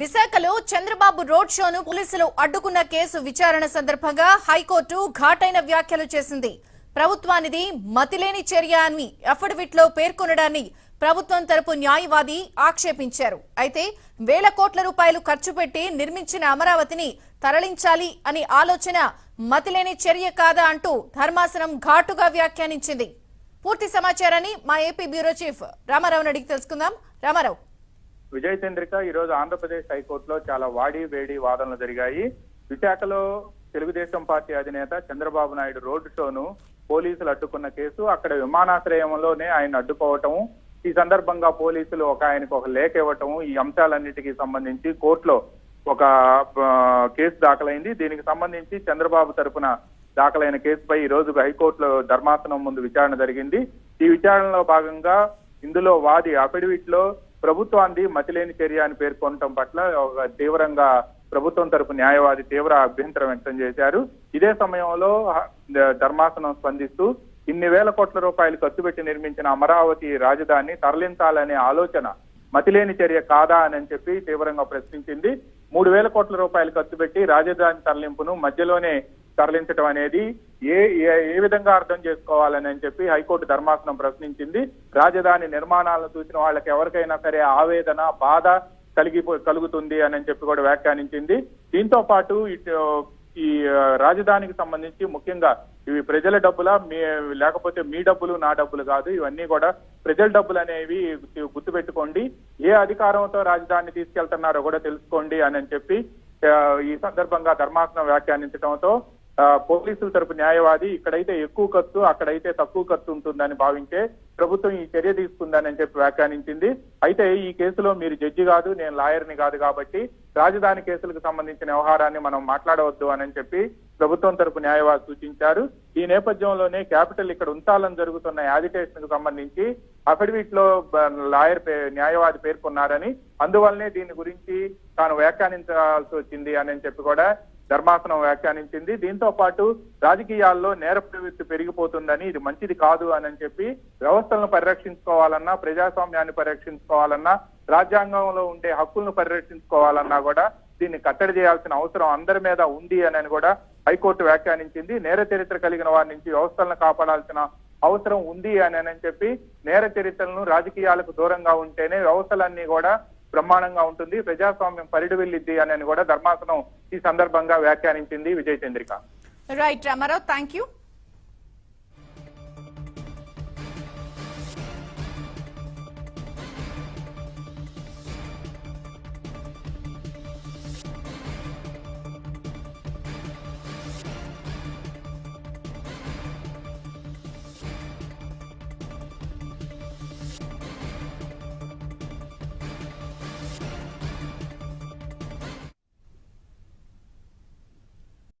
విశాఖలో చంద్రబాబు రోడ్ షోను పోలీసులు అడ్డుకున్న కేసు విచారణ సందర్భంగా హైకోర్టు ఘాటైన వ్యాఖ్యలు చేసింది. ప్రభుత్వానిది మతిలేని చర్య అని అఫిడవిట్లో పేర్కొనడాన్ని ప్రభుత్వం తరపు న్యాయవాది ఆక్షేపించారు. అయితే వేల కోట్ల రూపాయలు ఖర్చు పెట్టి నిర్మించిన అమరావతిని తరలించాలి అని ఆలోచన మతిలేని చర్య కాదా అంటూ ధర్మాసనం ఘాటుగా వ్యాఖ్యానించింది. పూర్తి సమాచారాన్ని మా ఏపీ బ్యూరో చీఫ్ రామారావుని అడిగి తెలుసుకుందాం. రామారావు. విజయ చంద్రిక ఈరోజు ఆంధ్రప్రదేశ్ హైకోర్టులో చాలా వాడి వేడి వాదనలు జరిగాయి. విశాఖలో తెలుగుదేశం పార్టీ అధినేత చంద్రబాబు నాయుడు రోడ్డు షోను పోలీసులు అడ్డుకున్న కేసు. అక్కడ విమానాశ్రయంలోనే ఆయన అడ్డుకోవటం ఈ సందర్భంగా పోలీసులు ఒక ఆయనకు ఒక లేఖ ఇవ్వటం ఈ అంశాలన్నిటికీ సంబంధించి కోర్టులో ఒక కేసు దాఖలైంది. దీనికి సంబంధించి చంద్రబాబు తరఫున దాఖలైన కేసుపై ఈ రోజు హైకోర్టులో ధర్మాసనం ముందు విచారణ జరిగింది. ఈ విచారణలో భాగంగా ఇందులో వాది అఫిడవిట్లో ప్రభుత్వాన్ని మతిలేని చర్య అని పేర్కొనటం పట్ల ఒక తీవ్రంగా ప్రభుత్వం తరపు న్యాయవాది తీవ్ర అభ్యంతరం వ్యక్తం చేశారు. ఇదే సమయంలో ధర్మాసనం స్పందిస్తూ ఇన్ని వేల కోట్ల రూపాయలు ఖర్చు పెట్టి నిర్మించిన అమరావతి రాజధాని తరలించాలనే ఆలోచన మతిలేని చర్య కాదా అని చెప్పి తీవ్రంగా ప్రశ్నించింది. మూడు వేల కోట్ల రూపాయలు ఖర్చు పెట్టి రాజధాని తరలింపును మధ్యలోనే తరలించడం అనేది ఏ ఏ- ఏ విధంగా అర్థం చేసుకోవాలని అని చెప్పి హైకోర్టు ధర్మాసనం ప్రశ్నించింది. రాజధాని నిర్మాణాలను చూసిన వాళ్ళకి ఎవరికైనా సరే ఆవేదన బాధ కలిగి కలుగుతుంది అని చెప్పి కూడా వ్యాఖ్యానించింది. దీంతో పాటు ఇటు ఈ రాజధానికి సంబంధించి ముఖ్యంగా ఇవి ప్రజల డబ్బులా మీ లేకపోతే మీ డబ్బులు నా డబ్బులు కాదు ఇవన్నీ కూడా ప్రజల డబ్బులు అనేవి గుర్తుపెట్టుకోండి. ఏ అధికారంతో రాజధానిని తీసుకెళ్తున్నారో కూడా తెలుసుకోండి అని చెప్పి ఈ సందర్భంగా ధర్మాసనం వ్యాఖ్యానించడంతో పోలీసుల తరపు న్యాయవాది ఇక్కడైతే ఎక్కువ ఖర్చు అక్కడైతే తక్కువ ఖర్చు ఉంటుందని భావించే ప్రభుత్వం ఈ చర్య తీసుకుందని చెప్పి వ్యాఖ్యానించింది. అయితే ఈ కేసులో మీరు జడ్జి కాదు నేను లాయర్ని కాదు కాబట్టి రాజధాని కేసులకు సంబంధించిన వ్యవహారాన్ని మనం మాట్లాడవద్దు అని చెప్పి ప్రభుత్వం తరపు న్యాయవాది సూచించారు. ఈ నేపథ్యంలోనే క్యాపిటల్ ఇక్కడ ఉంచాలని జరుగుతున్న యాజిటేషన్కు సంబంధించి అఫిడవిట్లో లాయర్ పే- న్యాయవాది పేర్కొన్నారని అందువల్లనే దీని గురించి తాను వ్యాఖ్యానించాల్సి వచ్చింది అని చెప్పి కూడా ధర్మాసనం వ్యాఖ్యానించింది. దీంతో పాటు రాజకీయాల్లో నేర ప్రవృత్తి పెరిగిపోతుందని ఇది మంచిది కాదు అని చెప్పి వ్యవస్థలను పరిరక్షించుకోవాలన్నా ప్రజాస్వామ్యాన్ని పరిరక్షించుకోవాలన్నా రాజ్యాంగంలో ఉండే హక్కులను పరిరక్షించుకోవాలన్నా కూడా దీన్ని కట్టడి చేయాల్సిన అవసరం అందరి మీద ఉంది అని కూడా హైకోర్టు వ్యాఖ్యానించింది. నేర చరిత్ర కలిగిన వారి నుంచి వ్యవస్థలను కాపాడాల్సిన అవసరం ఉంది అని అని చెప్పి నేర చరిత్రలను రాజకీయాలకు దూరంగా ఉంటేనే వ్యవస్థలన్నీ కూడా బ్రహ్మాండంగా ఉంటుంది. ప్రజాస్వామ్యం పరిడి వెళ్ళిద్ది అని కూడా ధర్మాసనం ఈ సందర్భంగా వ్యాఖ్యానించింది Vijay Chandrika right Ramarao thank you